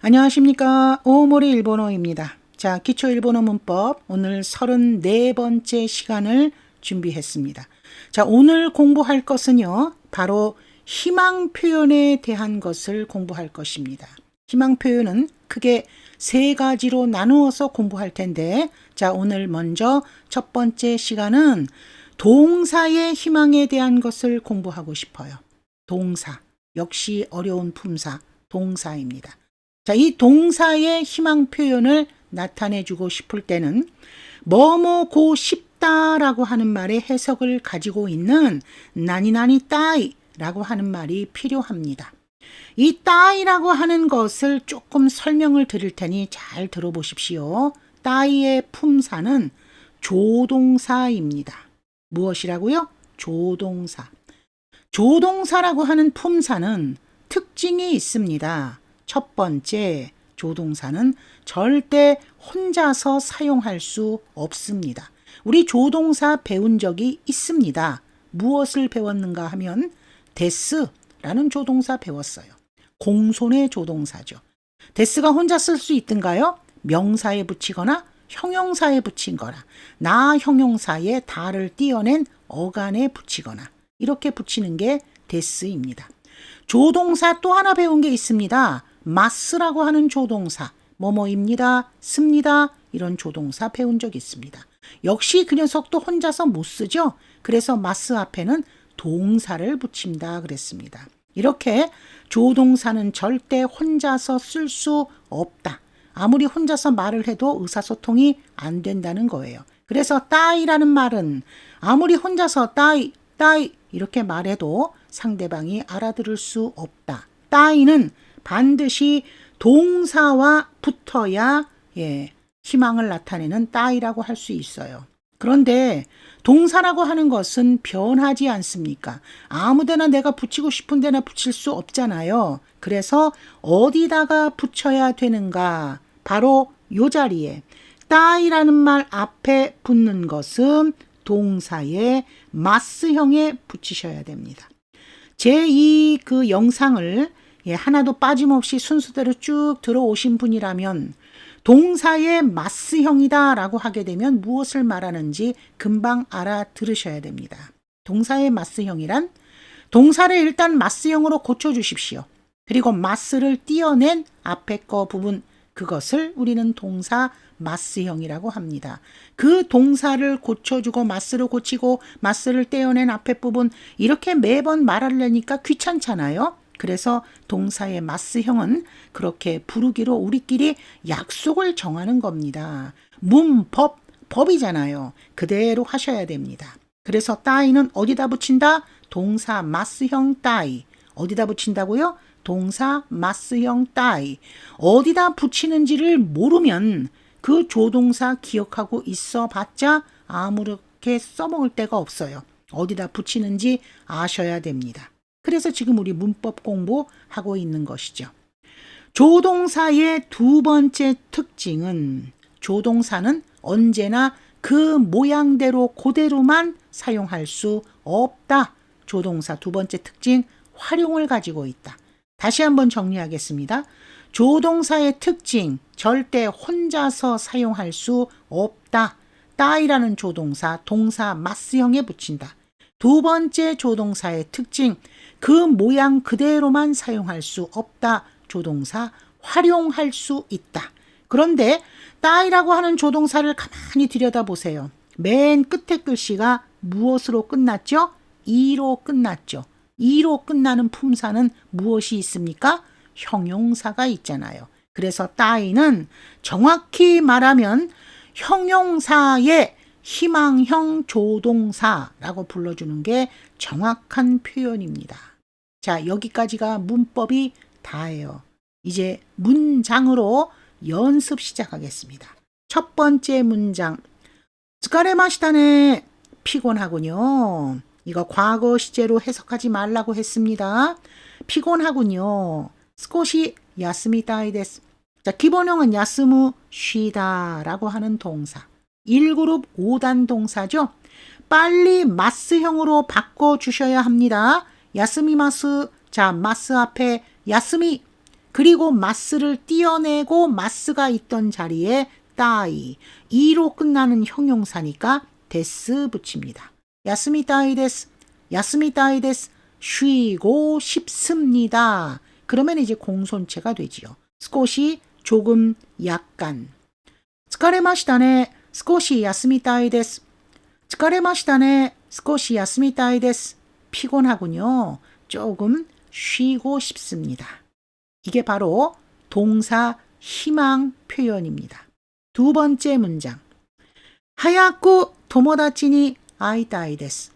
안녕하십니까. 오모리 일본어입니다. 자, 기초 일본어 문법 오늘 34번째 시간을 준비했습니다. 자, 오늘 공부할 것은요. 바로 희망 표현에 대한 것을 공부할 것입니다. 희망 표현은 크게 세 가지로 나누어서 공부할 텐데, 자, 오늘 먼저 첫 번째 시간은 동사의 희망에 대한 것을 공부하고 싶어요. 동사. 역시 어려운 품사, 동사입니다. 자, 이 동사의 희망 표현을 나타내 주고 싶을 때는 뭐뭐고 싶다라고 하는 말의 해석을 가지고 있는 나니나니 따이라고 하는 말이 필요합니다. 이 따이라고 하는 것을 조금 설명을 드릴 테니 잘 들어보십시오. 따이의 품사는 조동사입니다. 무엇이라고요? 조동사. 조동사라고 하는 품사는 특징이 있습니다. 첫 번째, 조동사는 절대 혼자서 사용할 수 없습니다. 우리 조동사 배운 적이 있습니다. 무엇을 배웠는가 하면 데스라는 조동사 배웠어요. 공손의 조동사죠. 데스가 혼자 쓸 수 있던가요? 명사에 붙이거나 형용사에 붙인 거나 나 형용사에 다를 띄어낸 어간에 붙이거나 이렇게 붙이는 게 데스입니다. 조동사 또 하나 배운 게 있습니다. 마스라고 하는 조동사, 뭐뭐입니다, 씁니다, 이런 조동사 배운 적 있습니다. 역시 그 녀석도 혼자서 못 쓰죠? 그래서 마스 앞에는 동사를 붙인다 그랬습니다. 이렇게 조동사는 절대 혼자서 쓸 수 없다. 아무리 혼자서 말을 해도 의사소통이 안 된다는 거예요. 그래서 따이라는 말은 아무리 혼자서 따이, 따이 이렇게 말해도 상대방이 알아들을 수 없다. 따이는 반드시 동사와 붙어야 예, 희망을 나타내는 따이라고 할 수 있어요. 그런데 동사라고 하는 것은 변하지 않습니까? 아무데나 내가 붙이고 싶은 데나 붙일 수 없잖아요. 그래서 어디다가 붙여야 되는가? 바로 요 자리에 따이라는 말 앞에 붙는 것은 동사의 마스형에 붙이셔야 됩니다. 제이그 영상을 예, 하나도 빠짐없이 순서대로 쭉 들어오신 분이라면 동사의 마스형이다 라고 하게 되면 무엇을 말하는지 금방 알아들으셔야 됩니다. 동사의 마스형이란 동사를 일단 마스형으로 고쳐주십시오. 그리고 마스를 띄어낸 앞에 거 부분 그것을 우리는 동사 마스형이라고 합니다. 그 동사를 고쳐주고 마스를 고치고 마스를 떼어낸 앞에 부분 이렇게 매번 말하려니까 귀찮잖아요. 그래서 동사의 마스형은 그렇게 부르기로 우리끼리 약속을 정하는 겁니다. 문법, 법이잖아요. 그대로 하셔야 됩니다. 그래서 따이는 어디다 붙인다? 동사 마스형 따이. 어디다 붙인다고요? 동사 마스형 따이. 어디다 붙이는지를 모르면 그 조동사 기억하고 있어 봤자 아무렇게 써먹을 데가 없어요. 어디다 붙이는지 아셔야 됩니다. 그래서 지금 우리 문법 공부하고 있는 것이죠. 조동사의 두 번째 특징은 조동사는 언제나 그 모양대로 그대로만 사용할 수 없다. 조동사 두 번째 특징 활용을 가지고 있다. 다시 한번 정리하겠습니다. 조동사의 특징 절대 혼자서 사용할 수 없다. 따이라는 조동사 동사 마스형에 붙인다. 두 번째 조동사의 특징 그 모양 그대로만 사용할 수 없다. 조동사 활용할 수 있다. 그런데 따이라고 하는 조동사를 가만히 들여다보세요. 맨 끝에 글씨가 무엇으로 끝났죠? 이로 끝났죠. 이로 끝나는 품사는 무엇이 있습니까? 형용사가 있잖아요. 그래서 따이는 정확히 말하면 형용사의 희망형 조동사라고 불러주는 게 정확한 표현입니다. 자, 여기까지가 문법이 다예요. 이제 문장으로 연습 시작하겠습니다. 첫 번째 문장. 스카레마시다네. 피곤하군요. 이거 과거 시제로 해석하지 말라고 했습니다. 피곤하군요. 스코시 야스미다이. 자, 기본형은 야스무 쉬다라고 하는 동사. 1그룹 5단 동사죠. 빨리 마스형으로 바꿔 주셔야 합니다. 야스미마스. 자, 마스 앞에 야스미 그리고 마스를 띄어내고 마스가 있던 자리에 따이 이로 끝나는 형용사니까 데스 붙입니다. 야스미따이 데스 야스미따이 데스 쉬고 싶습니다. 그러면 이제 공손체가 되지요. 스코시 조금 약간 疲れましたね少し休みたいです疲れましたね少し休みたいです 피곤하군요. 조금 쉬고 싶습니다. 이게 바로 동사 희망 표현입니다. 두 번째 문장. 하야쿠 도모다치니 아이타이 데스.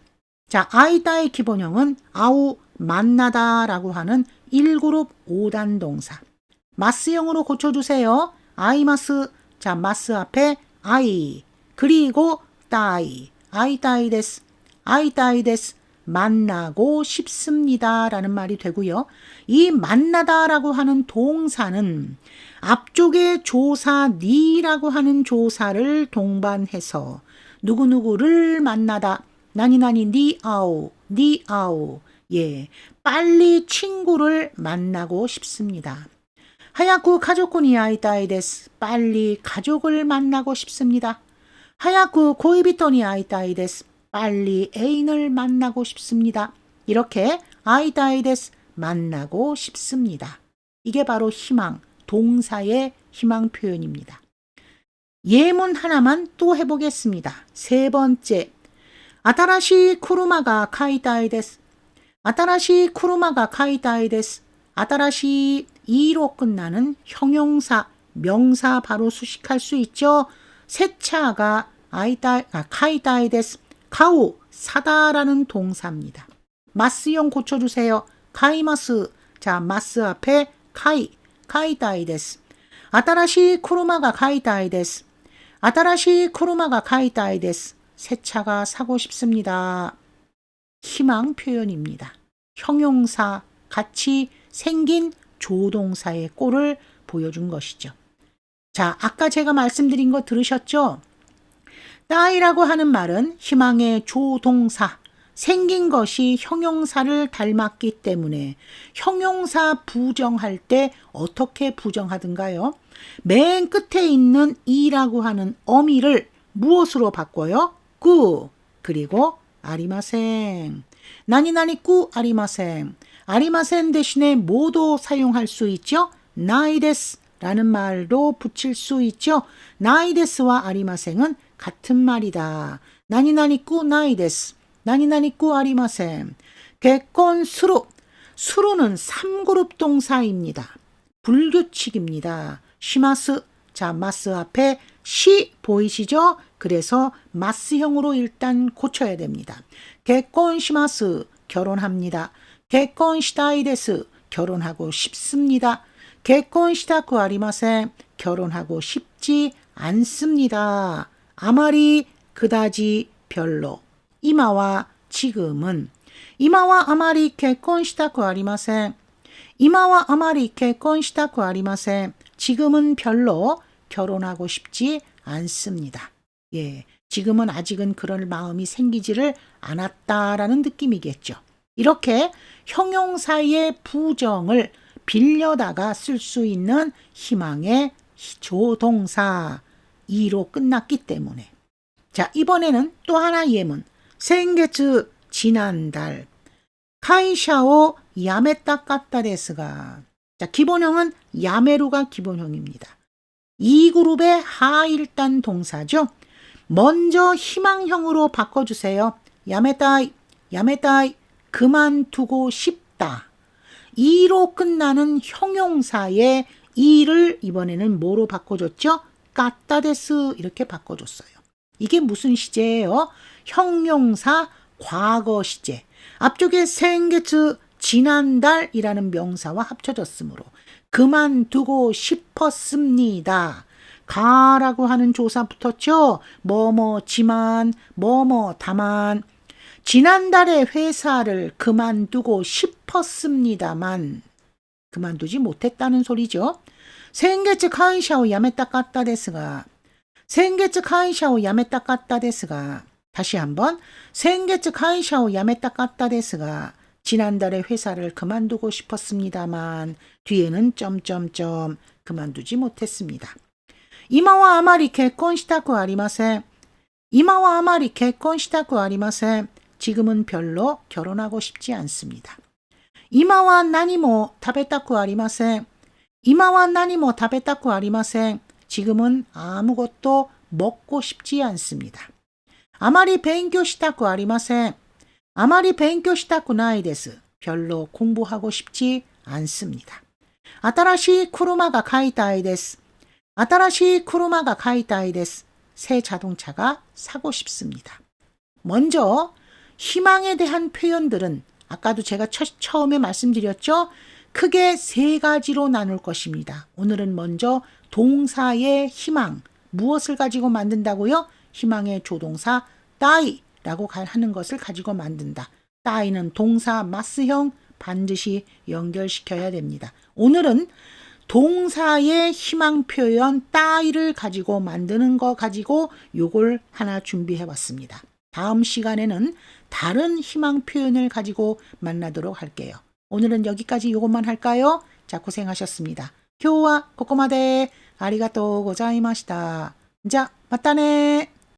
자, 아이타이 기본형은 아우 만나다라고 하는 1그룹 5단 동사. 마스형으로 고쳐주세요. 아이마스. 자, 마스 앞에 아이. 그리고 따이. 아이타이 데스. 아이타이 데스. 만나고 싶습니다. 라는 말이 되고요. 이 만나다 라고 하는 동사는 앞쪽에 조사 니라고 하는 조사를 동반해서 누구누구를 만나다 나니나니 니아오 니아오 예 빨리 친구를 만나고 싶습니다. 하야쿠 가족군이 아이다이 데스 빨리 가족을 만나고 싶습니다. 하야쿠 고이비토니 아이다이 데스 빨리 애인을 만나고 싶습니다. 이렇게 아이다이 데스 만나고 싶습니다. 이게 바로 희망, 동사의 희망 표현입니다. 예문 하나만 또 해보겠습니다. 세 번째. 아타라시 쿠르마가 카이다이 데스. 아타라시 쿠르마가 카이다이 데스. 아타라시 이로 끝나는 형용사, 명사 바로 수식할 수 있죠. 새 차가 아이다, 아, 카이다이 데스. 카우, 사다라는 동사입니다. 마스형 고쳐주세요. 카이마스. 자, 마스 앞에 카이, 카이다이 데스. 아타라시 쿠르마가 카이다이 데스. 아타라시 쿠르마가 카이다이 데스. 새 차가 사고 싶습니다. 희망 표현입니다. 형용사 같이 생긴 조동사의 꼴을 보여준 것이죠. 자, 아까 제가 말씀드린 거 들으셨죠? 따이라고 하는 말은 희망의 조동사, 생긴 것이 형용사를 닮았기 때문에 형용사 부정할 때 어떻게 부정하든가요? 맨 끝에 있는 이라고 하는 어미를 무엇으로 바꿔요? 꾸 그리고 아리마생 나니나니 꾸 아리마생 아리마센 대신에 모두 사용할 수 있죠? 나이데스 라는 말도 붙일 수 있죠? 나이데스와 아리마생은 같은 말이다. 나니나니 꾸 나이데스 나니나니 꾸 아리마센 개건 수루 수루는 3그룹 동사입니다. 불규칙입니다. 시마스 자 마스 앞에 시 보이시죠? 그래서 마스형으로 일단 고쳐야 됩니다. 개건 시마스 결혼합니다. 개건 시다이데스 결혼하고 싶습니다. 아리마센 결혼하고 싶지 않습니다. 아마리 그다지 별로 이마와 지금은 이마와 아마리 아리마센 이마와 아마리 아리마센 지금은 별로 결혼하고 싶지 않습니다. 예. 지금은 아직은 그럴 마음이 생기지를 않았다라는 느낌이겠죠. 이렇게 형용사의 부정을 빌려다가 쓸 수 있는 희망의 조동사 이로 끝났기 때문에 자 이번에는 또 하나 예문 생게츠 지난달 카이샤오 야메타 까따데스가 자 기본형은 야메루가 기본형입니다. 이 그룹의 하일단 동사죠. 먼저 희망형으로 바꿔주세요. 야메타이 야메타이 그만두고 싶다. 이로 끝나는 형용사의 이를 이번에는 뭐로 바꿔줬죠? 까따데스 이렇게 바꿔줬어요. 이게 무슨 시제예요? 형용사 과거 시제. 앞쪽에 생게츠 지난달이라는 명사와 합쳐졌으므로 그만두고 싶었습니다. 가라고 하는 조사 붙었죠? 뭐뭐지만 뭐뭐 다만 지난달에 회사를 그만두고 싶었습니다만 그만두지 못했다는 소리죠. 생계츠 카이샤오 야메타 까따 데스가 생계츠 카이샤오 야메타 까따 데스가 다시 한번 생계츠 카이샤오 야메타 까따 데스가 지난달에 회사를 그만두고 싶었습니다만 뒤에는 점점점 그만두지 못했습니다. 이마와 아마리 개콘 시타쿠 아리마센. 이마와 아마리 개콘 시타쿠 아리마센. 지금은 별로 결혼하고 싶지 않습니다. 이마와 나니모 타베타쿠 아리마센. 이마와 나니모 타베타쿠 아리마센. 지금은 아무것도 먹고 싶지 않습니다. 아마리 벤교 시타쿠 아리마센. 아마리 벤교 시타쿠 나이 데스. 별로 공부하고 싶지 않습니다. 아타라시 쿠르마가 카이타이 데스. 아타라시 쿠르마가 카이타이 데스. 새 자동차가 사고 싶습니다. 먼저 희망에 대한 표현들은 아까도 제가 처, 처음에 말씀드렸죠. 크게 세 가지로 나눌 것입니다. 오늘은 먼저 동사의 희망, 무엇을 가지고 만든다고요? 희망의 조동사 따이라고 하는 것을 가지고 만든다. 따이는 동사 마스형 반드시 연결시켜야 됩니다. 오늘은 동사의 희망 표현 따이를 가지고 만드는 거 가지고 요걸 하나 준비해 봤습니다. 다음 시간에는 다른 희망 표현을 가지고 만나도록 할게요. 오늘은 여기까지 요것만 할까요? 자, 고생하셨습니다. 今日はここまでありがとうございました。じゃ、またね